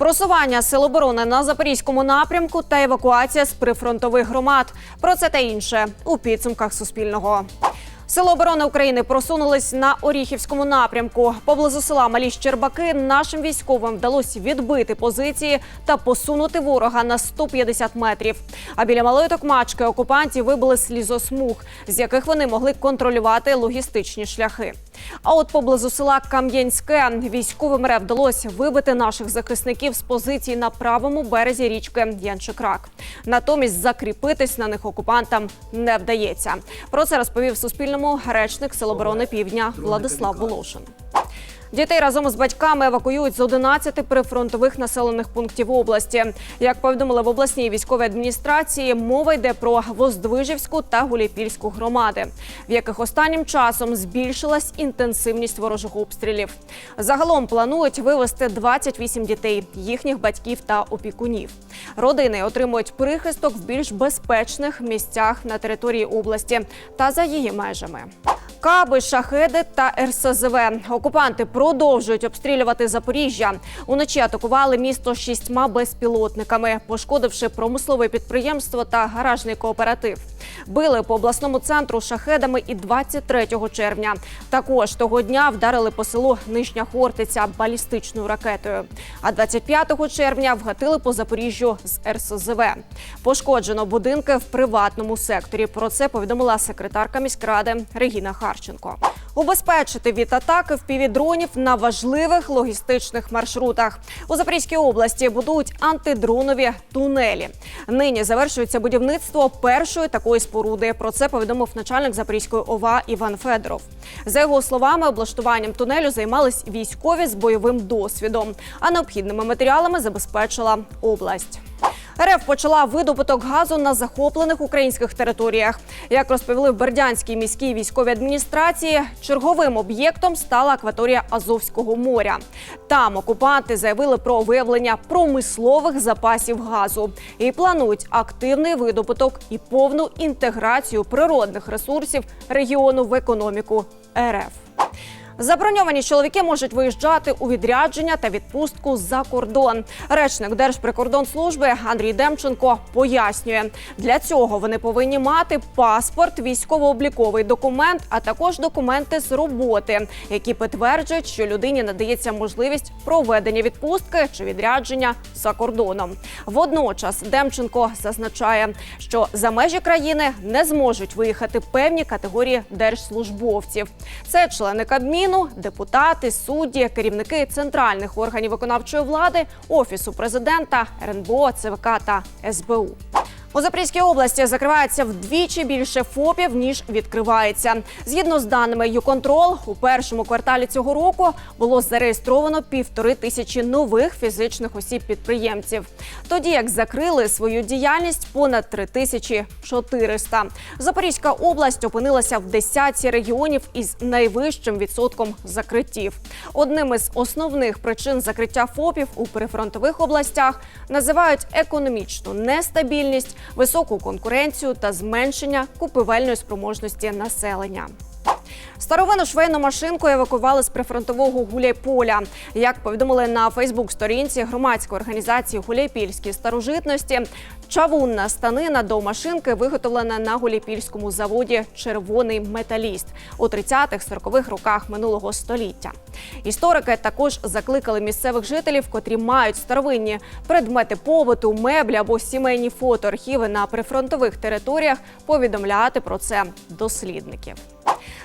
Просування сил оборони на запорізькому напрямку та евакуація з прифронтових громад. Про це та інше у підсумках Суспільного. Сили оборони України просунулись на Оріхівському напрямку. Поблизу села Малі Щербаки нашим військовим вдалося відбити позиції та посунути ворога на 150 метрів. А біля малої токмачки окупантів вибили слізосмуг, з яких вони могли контролювати логістичні шляхи. А от поблизу села Кам'янське військовим РФ вдалося вибити наших захисників з позицій на правому березі річки Янчикрак. Натомість закріпитись на них окупантам не вдається. Про це розповів Суспільному речник Сил оборони Півдня Владислав Волошин. Дітей разом із батьками евакуюють з 11 прифронтових населених пунктів області. Як повідомили в обласній військовій адміністрації, мова йде про Воздвижівську та Гуліпільську громади, в яких останнім часом збільшилась інтенсивність ворожих обстрілів. Загалом планують вивезти 28 дітей, їхніх батьків та опікунів. Родини отримують прихисток в більш безпечних місцях на території області та за її межами. Каби, шахеди та РСЗВ. Окупанти продовжують обстрілювати Запоріжжя. Уночі атакували місто шістьма безпілотниками, пошкодивши промислове підприємство та гаражний кооператив. Били по обласному центру шахедами і 23 червня. Також того дня вдарили по селу Нижня Хортиця балістичною ракетою. А 25 червня вгатили по Запоріжжю з РСЗВ. Пошкоджено будинки в приватному секторі. Про це повідомила секретарка міськради Регіна Харченко. Убезпечити від атаки впівдронів на важливих логістичних маршрутах у Запорізькій області будують антидронові тунелі. Нині завершується будівництво першої такої споруди. Про це повідомив начальник Запорізької ОВА Іван Федоров. За його словами, облаштуванням тунелю займались військові з бойовим досвідом, а необхідними матеріалами забезпечила область. РФ почала видобуток газу на захоплених українських територіях. Як розповіли в Бердянській міській військовій адміністрації, черговим об'єктом стала акваторія Азовського моря. Там окупанти заявили про виявлення промислових запасів газу і планують активний видобуток і повну інтеграцію природних ресурсів регіону в економіку РФ. Заброньовані чоловіки можуть виїжджати у відрядження та відпустку за кордон. Речник Держприкордонслужби Андрій Демченко пояснює, для цього вони повинні мати паспорт, військово-обліковий документ, а також документи з роботи, які підтверджують, що людині надається можливість проведення відпустки чи відрядження за кордоном. Водночас Демченко зазначає, що за межі країни не зможуть виїхати певні категорії держслужбовців. Це члени Кабміну, депутати, судді, керівники центральних органів виконавчої влади, офісу президента, РНБО, ЦВК та СБУ. У Запорізькій області закривається вдвічі більше ФОПів ніж відкривається. Згідно з даними ЮКонтрол, у першому кварталі цього року було зареєстровано півтори тисячі нових фізичних осіб підприємців. Тоді як закрили свою діяльність понад три тисячі 400. Запорізька область опинилася в десятці регіонів із найвищим відсотком закриттів. Одним із основних причин закриття ФОПів у прифронтових областях називають економічну нестабільність високу конкуренцію та зменшення купівельної спроможності населення. Старовину швейну машинку евакували з прифронтового Гуляйполя. Як повідомили на Фейсбук-сторінці громадської організації Гуляйпільські старожитності, чавунна станина до машинки виготовлена на Гуляйпільському заводі Червоний металіст у 30-40-х роках минулого століття. Історики також закликали місцевих жителів, котрі мають старовинні предмети побуту, меблі або сімейні фотоархіви на прифронтових територіях, повідомляти про це дослідників.